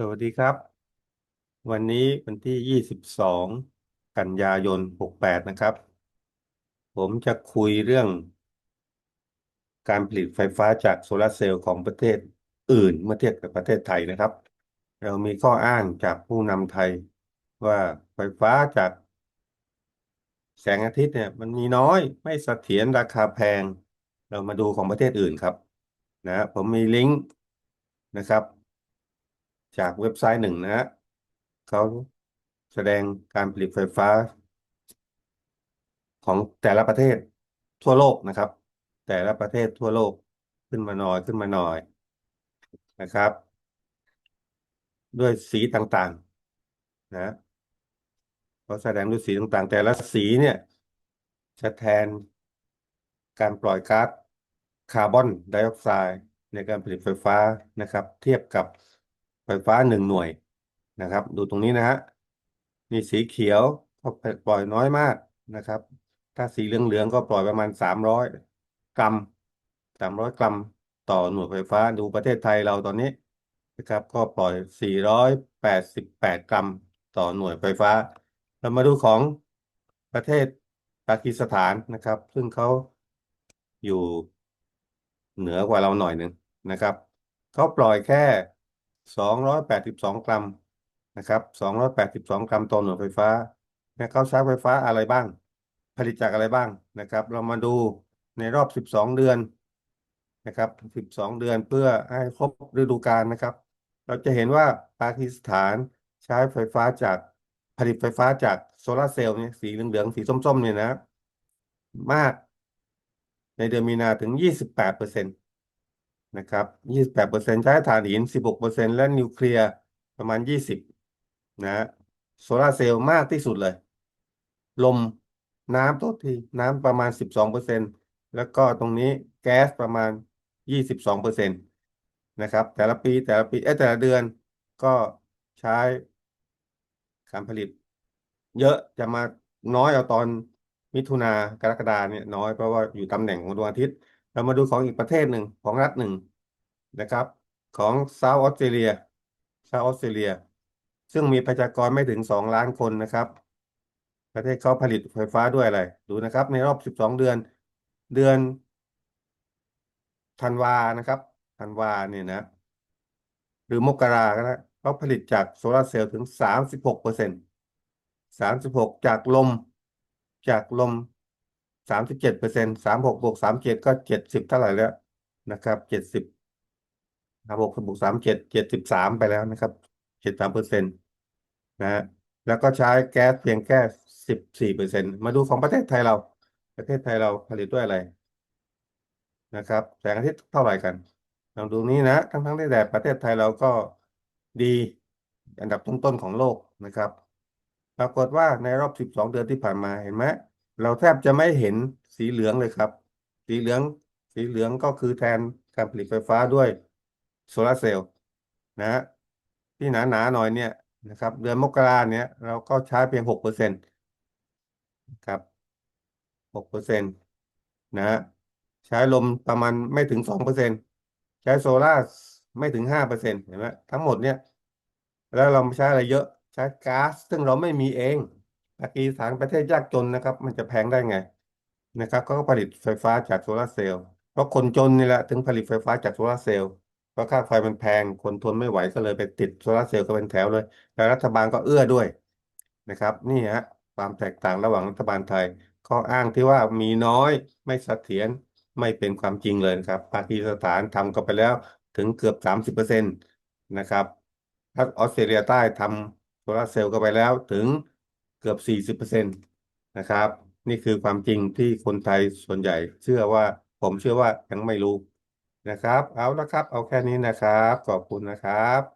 สวัสดีครับ วันนี้วันที่ 22 กันยายน 68 นะครับ ผมจะคุยเรื่อง การผลิตไฟฟ้าจากโซลาร์เซลล์ของประเทศอื่น เมื่อเทียบกับประเทศไทยนะครับ เรามีข้ออ้างจากผู้นำไทยว่าไฟฟ้าจาก แสงอาทิตย์เนี่ยมันมีน้อยไม่เสถียรราคาแพง เรามาดูของประเทศอื่นครับ นะผมมีลิงก์นะครับ จากเว็บไซต์หนึ่งนะฮะเขาแสดงการผลิตไฟฟ้า ของแต่ละประเทศทั่วโลกนะครับ แต่ละประเทศทั่วโลกขึ้นมาหน่อยขึ้นมาหน่อยนะครับ ด้วยสีต่างๆนะเขาแสดงด้วยสีต่างๆ แต่ละสีเนี่ยจะแทนการปล่อยก๊าซคาร์บอนไดออกไซด์ในการผลิตไฟฟ้านะครับ เทียบกับ ไฟฟ้าหนึ่งหน่วยนะครับ ดูตรงนี้นะฮะมีสีเขียวก็ปล่อยน้อยมากนะครับ ถ้าสีเหลืองๆก็ปล่อยประมาณสามร้อยกรัมสามร้อยกรัมต่อหน่วยไฟฟ้าดูประเทศไทยเราตอนนี้นะครับ ก็ปล่อยสี่ร้อยแปดสิบแปดกรัมต่อหน่วยไฟฟ้า เรามาดูของประเทศปากีสถานนะครับ ซึ่งเขาอยู่เหนือกว่าเราหน่อยหนึ่งนะครับเขาปล่อยแค่ สองร้อยแปดสิบสองกรัมนะครับสองร้อยแปดสิบสองกรัมต่อหน่วยไฟฟ้าเนี่ยเขาใช้ไฟฟ้าอะไรบ้าง ผลิตจากอะไรบ้างนะครับ เรามาดูในรอบสิบสองเดือนนะครับสิบสองเดือนเพื่อให้ครบฤดูกาลนะครับ เราจะเห็นว่าปากีสถานใช้ไฟฟ้าจากผลิตไฟฟ้าจากโซลาร์เซลล์เนี่ยสีเหลืองๆสีส้มๆเนี่ยนะ มาก ในเดือนมีนาถึงยี่สิบแปดเปอร์เซ็นต์ นะครับยี่สิบแปดเปอร์เซ็นต์ใช้ถ่านหินสิบหกเปอร์เซ็นต์และนิวเคลียร์ประมาณยี่สิบนะโซลาร์เซลล์มากที่สุดเลย ลมน้ำตัวทีน้ำประมาณสิบสองเปอร์เซ็นต์แล้วก็ตรงนี้แก๊สประมาณยี่สิบสองเปอร์เซ็นต์นะครับ แต่ละปีแต่ละปีเอ้แต่ละเดือนก็ใช้การผลิต เยอะจะมาน้อยเอาตอนมิถุนากรกฎาเนี่ยน้อยเพราะว่าอยู่ตำแหน่งของดวงอาทิตย์ เรามาดูของอีกประเทศหนึ่งของรัฐหนึ่งนะครับ ของเซาท์ออสเตรเลียเซาท์ออสเตรเลีย ซึ่งมีประชากรไม่ถึงสองล้านคนนะครับ ประเทศเขาผลิตไฟฟ้าด้วยอะไร ดูนะครับ ในรอบสิบสองเดือน เดือนธันวานะครับธันวาเนี่ยนะ หรือมกราก็ได้เขาผลิตจากโซลาร์เซลล์ถึงสามสิบหกเปอร์เซ็นต์สามสิบหกจากลม จากลม สามสิบเจ็ดเปอร์เซ็นต์สามหกบวกสามเจ็ดก็เจ็ดสิบเท่าไหร่แล้วนะครับเจ็ดสิบสามหกบวกสามเจ็ดเจ็ดสิบสามไปแล้วนะครับเจ็ดสามเปอร์เซ็นต์นะฮะแล้วก็ใช้แก๊สเพียงแค่สิบสี่เปอร์เซ็นต์มาดูของประเทศไทยเรา ประเทศไทยเราผลิตด้วยอะไรนะครับแสงอาทิตย์เท่าไหร่กันลองดูนี้นะ ทั้งทั้งที่แต่ประเทศไทยเราก็ดีอันดับต้นๆของโลกนะครับ ปรากฏว่าในรอบ 12 เดือนที่ผ่านมาเห็นไหม เราแทบจะไม่เห็นสีเหลืองเลยครับ สีเหลือง สีเหลืองก็คือแทนการผลิตไฟฟ้าด้วยโซลาร์เซลล์นะฮะที่หนาหนาหน่อยเนี่ยนะครับ เดือนมกราเนี่ยเราก็ใช้เพียง6%เปอร์เซ็นต์ครับ6%เปอร์เซ็นต์นะฮะใช้ลมประมาณไม่ถึง2%เปอร์เซ็นต์ใช้โซลาร์ไม่ถึง5%เปอร์เซ็นต์เห็นไหมทั้งหมดเนี่ย แล้วเราใช้อะไรเยอะ ใช้ก๊าซซึ่งเราไม่มีเอง ปากีสถานประเทศยากจนนะครับ มันจะแพงได้ไงนะครับก็ผลิตไฟฟ้าจากโซลาร์เซลล์เพราะคนจนนี่แหละถึงผลิตไฟฟ้าจากโซลาร์เซลล์เพราะค่าไฟมันแพงคนทนไม่ไหวก็เลยไปติดโซลาร์เซลล์กันเป็นแถวเลย แล้วรัฐบาลก็เอื้อด้วยนะครับ นี่ฮะความแตกต่างระหว่างรัฐบาลไทยข้ออ้างที่ว่ามีน้อยไม่เสถียรไม่เป็นความจริงเลยนะครับปากีสถานทำกันไปแล้วถึงเกือบสามสิบเปอร์เซ็นต์นะครับออสเตรเลียใต้ทำโซลาร์เซลล์กันไปแล้วถึง กือบสี่สิบเปอร์เซ็นตนะครับ นี่คือความจริงที่คนไทยส่วนใหญ่ เชื่อว่าผมเชื่อว่ายังไม่รู้นะครับ เอาละครับ เอาแค่นี้นะครับ ขอบคุณนะครับ